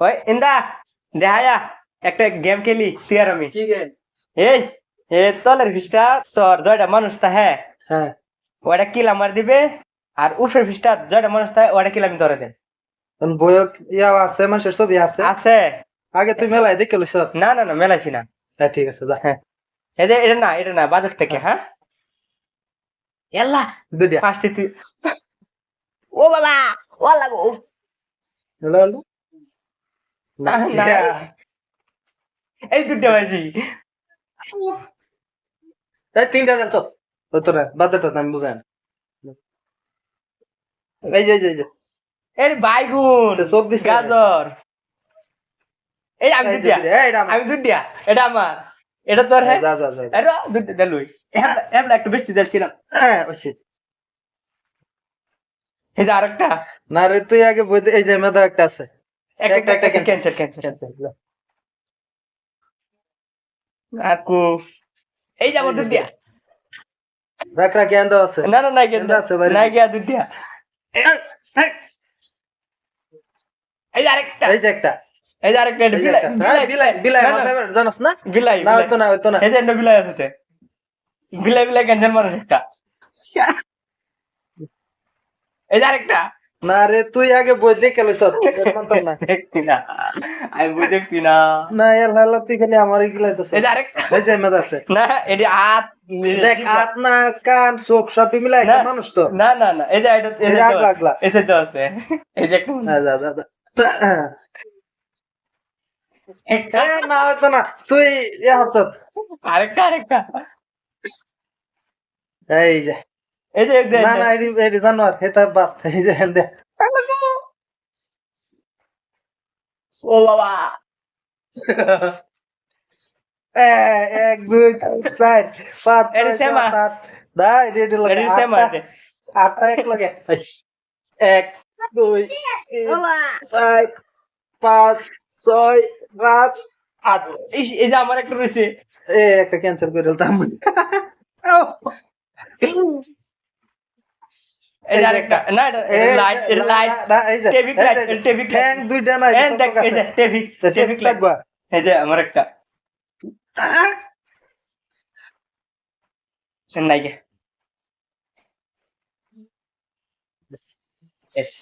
ওই ইন্দা দেখায়া একটা গেম খেলি তুই আর আমি। ঠিক আছে। এই এ তলের ফিসটা তোর জয়টা মানুষ তা হ্যাঁ। হ্যাঁ। ওটা কিল আমার দিবে আর উপরের ফিসটা জয়টা মানুষ তা ওটা কিল আমি ধরে দেন বয়ক ইয়া আছে মানুষের ছবি আছে। আছে। আগে তুই মেলায় দেখে লইছ না না না মেলাইছি না। হ্যাঁ ঠিক আছে যা। এটা এটা না এটা না বাজার থেকে হ্যাঁ। এল্লা দুদিয়া ফার্স্টে তুই। ও বাবা ও লাগো না, না। এই দুটো বাজি। এই তিনটা দেন চল। ওই তোরা বাদ্যটা আমি বুঝাই না। এই যে এই যে এর বাইগুন চোখ গাজর। এই আমি দুটিয়া আমি দুটিয়া এটা আমার। এটা তোর হ্যাঁ? যা যা যা। এটা দুটো দেলুই এমন একটু বেশি দিয়েছিলাম হ্যাঁ ওইসে এই যে আরেকটা। না রে তুই আগে বই এই যে মেধা একটা আছে। একটা একটা- একটা একটা ক্যান্সেল ক্যান্সেল ক্যান্সেল আকু এই যে আমার দুটিয়া রাখ রাখ জ্ঞান আছে না না নাই গেন্দা আছে বাইরে। নাই গিয়া দুটিয়া এই যে আরেকটা। এই যে একটা। এই যে আরেকটা এটা এই যে বিলাই হ্যাঁ, বিলাই বিলাই আমার না, জানোস না? বিলাই না বিলাই। হইতো না হইতো না। এই যে একটা বিলাই আছে তে। বিলাই বিলাই ক্যান্সেল মানুষ একটা। এই যে আরেকটা। না রে তুই আগে না। দেখছি না। আমি বুঝেছি না। না এর হালা তুই খালি আমার গিলাই তো এই যে আরেকটা এই যে মেধা আছে। না এটি হাত দেখ হাত না কান চোখ সবই মিলাই একটা না। মানুষ তো। না না না এই যে এটা এই যে আগলা এতে তো আছে। এই যে হ্যাঁ যা যা যা। একটা এ, না হইতো না। তুই ইয়ে হাসত আরেকটা আরেকটা। এই যে। এই যে এই যে- না না এডি এডি জানোয়ার হেতা বাত এই যে হেন্দে ও বাবা। এক দুই চার পাঁচ ছয়, সেমা। সাত আট দা এডি এডি লাগে আটটা এক লাগে। এক দুই তিন চার পাঁচ ছয় সাত আট। ইস, এই যে আমার একটা রয়েছে। এ একটা ক্যান্সেল করে দিলাম। আমার একটা। নাই গে এস